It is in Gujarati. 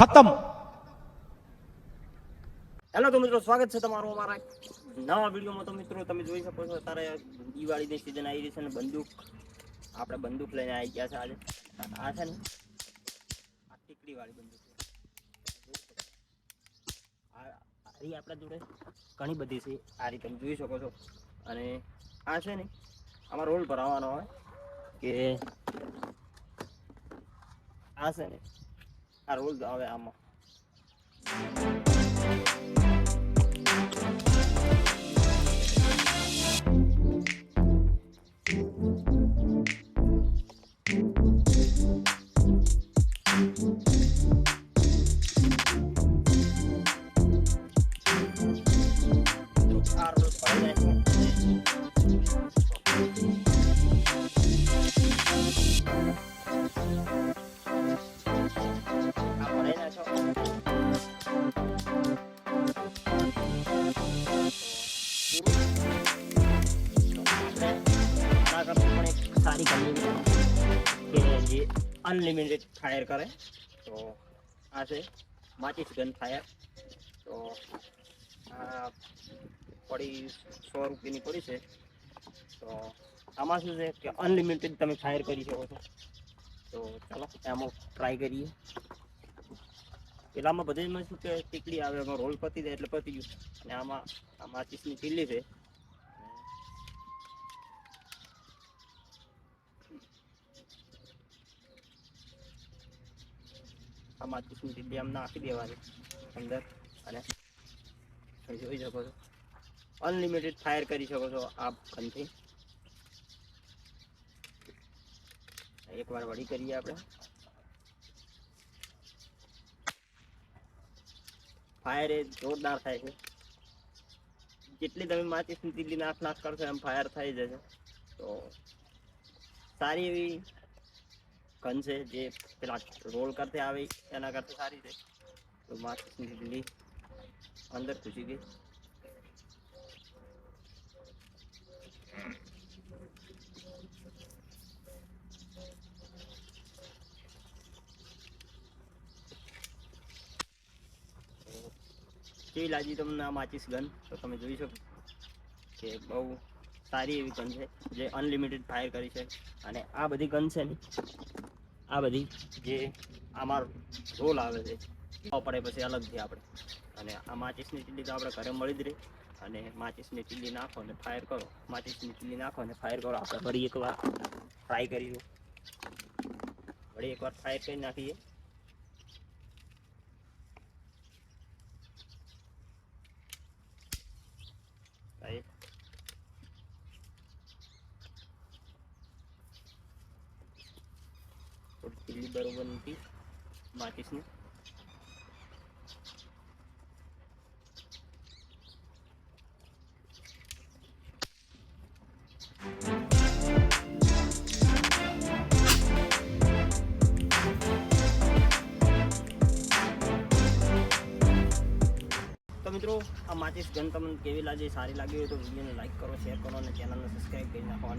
ખતમ. હેલો તો મિત્રો, સ્વાગત છે તમારું અમારા નવા વિડીયોમાં. તો મિત્રો, તમે જોઈ શકો છો, અત્યારે દિવાળીની સિઝન આવી રહી છે અને બંદૂક. આપણે બંદૂક લઈને આવી ગયા છે આજે. આ છે ને, આ ટીકડી વાળી બંદૂક આરી આપણા જોડે. ઘણી બધી છે, આ રીતે તમે જોઈ શકો છો. અને આ છે ને, આમાં રોલ ભરાવવાનો હોય કે આ છે ને આ રોલ આવે આમાં. સારી કંપની જે અનલિમિટેડ ફાયર કરે તો આ છે માચીસ ગન ફાયર તો આ પડી સો રૂપિયાની પડી છે તો આમાં શું છે કે અનલિમિટેડ તમે ફાયર કરી શકો છો તો ચાલો એમાં ટ્રાય કરીએ પેલામાં બધામાં શું કે ટીકડી આવે એમાં રોલ પતી જાય એટલે પતી ગયું અને આમાં આ માચીસની ચીલી છે આ માચીસની ટીલી આમ નાખી દેવાની અંદર અને જોઈ શકો છો. અનલિમિટેડ ફાયર કરી શકો છો આ ગનથી એકવાર વળી કરીએ આપણે. ફાયર એ જોરદાર થાય છે. જેટલી તમે માચીસની દિલ્હી નાખ નાખ કરશો એમ ફાયર થઈ જશે. તો સારી એવી ગન છે, જે પેલા રોલ કરતે આવે, એના કરતા સારી છે. તો તીલી અંદર ઘૂસી ગઈ. કેવી લાગી તમને આ માચીસ ગન? તો તમે જોઈ શકો કે બહુ સારી એવી ગન છે, જે અનલિમિટેડ ફાયર કરી છે. અને આ બધી ગન છે ને આ બધી જે આમાં રોલ આવે છે. પડે પછી અલગથી આપણે. અને આ માચીસની ચીલી તો આપણે ઘરે મળી જ રહી. અને માચીસની ચીલી નાખો અને ફાયર કરો. માચીસની ચીલી નાખો અને ફાયર કરો. આપણે ફરી એકવાર ટ્રાય કરીશું વળી એકવાર ફ્રાય કરી નાખીએ. થોડી બરોબર નથી માચીસની મિત્રો, આ માચીસ ગન તમને કેવી લાગે? સારી લાગી હોય તો વિડીયોને લાઇક કરો શેર કરો અને ચેનલને સબસ્ક્રાઈબ કરી નાખો અને